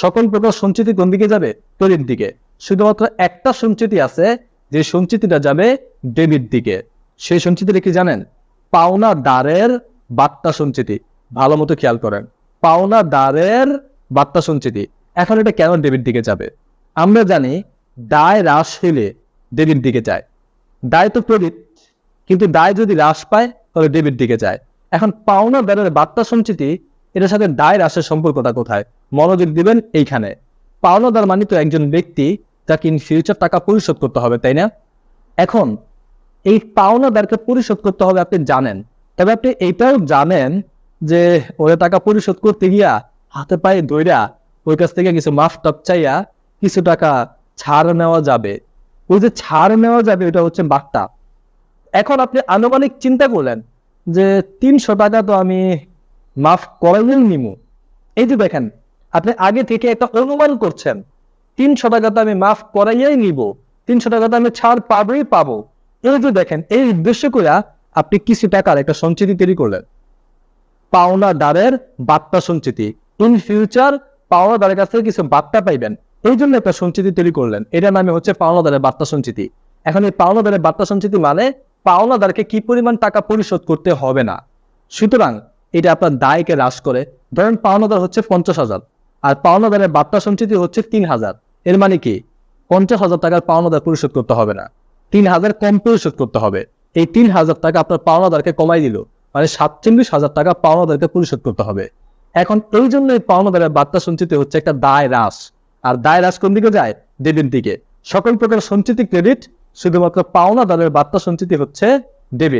সকল প্রকার সঞ্চিতি কোন দিকে যাবে? ক্রেডিট দিকে। শুধুমাত্র একটা সঞ্চিতি আছে, যে সঞ্চিতিটা যাবে ডেবিট দিকে। সেই সঞ্চিতিটা কি জানেন? পাওনা দ্বারের বার্তা সঞ্চিতি। ভালো মতো খেয়াল করেন। পাওনা দ্বারের বার্তা সঞ্চিতি। এখন এটা কেন ডেবিট দিকে যাবে? আমরা জানি দায় হ্রাস হলে ডেবিট দিকে যায়। দায় তো ক্রেডিট কিন্তু দায় যদি হ্রাস পায়, তাহলে ডেবিট দিকে যায়। এখন পাওনা দ্বারের বার্তা সঞ্চিতি, এটার সাথে দায় হ্রাসের সম্পর্কটা কোথায়? মনোযোগ দিবেন এইখানে। পাওনাদার মানে তো একজন ব্যক্তি যাকে ইন ফিউচার টাকা পরিশোধ করতে হবে, তাই না? এখন, এই পাওনাদারকে পরিশোধ করতে হবে আপনি জানেন। তবে আপনি এইটাও জানেন যে ওরে টাকা পরিশোধ করতে গিয়া হাতে পায়ে দইরা ওই কাছ থেকে কিছু মাফ টপ চাইয়া কিছু টাকা ছাড় নেওয়া যাবে। ওই যে ছাড় নেওয়া যাবে ওটা হচ্ছে বার্তা। এখন আপনি আনুমানিক চিন্তা করলেন যে তিনশো টাকা তো আমি মাফ করাইলেন নিমু। এই যে দেখেন আপনি আগে থেকে একটা অনুমান করছেন তিনশো টাকা তো আমি মাফ করাইয়াই নিব তিনশো টাকা তো আমি ছাড় পাবোই পাবো। যে দেখেন, এই উদ্দেশ্য করে আপনি কিছু টাকার একটা সঞ্চিতি তৈরি করলেন। পাওনাদারের বার্তা সঞ্চিতি। ইন ফিউচার পাওনাদারের কাছ থেকে কিছু বার্তা পাইবেন। এই জন্য একটা সঞ্চিতি তৈরি করলেন। এটার নামে হচ্ছে পাওনা পাওনাদারের বার্তা সঞ্চিতি। এখন এই পাওনা পাওনাদারের বার্তা সঞ্চিতি মানে পাওনা পাওনাদারকে কি পরিমাণ টাকা পরিশোধ করতে হবে না? সুতরাং এটা আপনার দায়কে হ্রাস করে। ধরেন পাওনাদার হচ্ছে পঞ্চাশ হাজার। আর পাওনাদারের বার্তা সঞ্চিতি হচ্ছে তিন হাজার। এর মানে কি? পঞ্চাশ হাজার টাকার পাওনাদার পরিশোধ করতে হবে না। তিন হাজার কম পরিশোধ করতে হবে। এই তিন হাজার টাকা আপনার পাওনাদারকে কমাই দিল। মানে সাতচল্লিশ হাজার টাকা পাওনাদারকে পরিশোধ করতে হবে। এখন এই জন্য এই পাওনাদারের বার্তা সঞ্চিতি হচ্ছে একটা দায় হ্রাস আর দায় হ্রাস কোন দিকে যায়? ডেবিট দিকে। সকল প্রকার সঞ্চিতি ক্রেডিট শুধুমাত্র পাওনাদারের বার্তা সঞ্চিতি হচ্ছে ডেবিট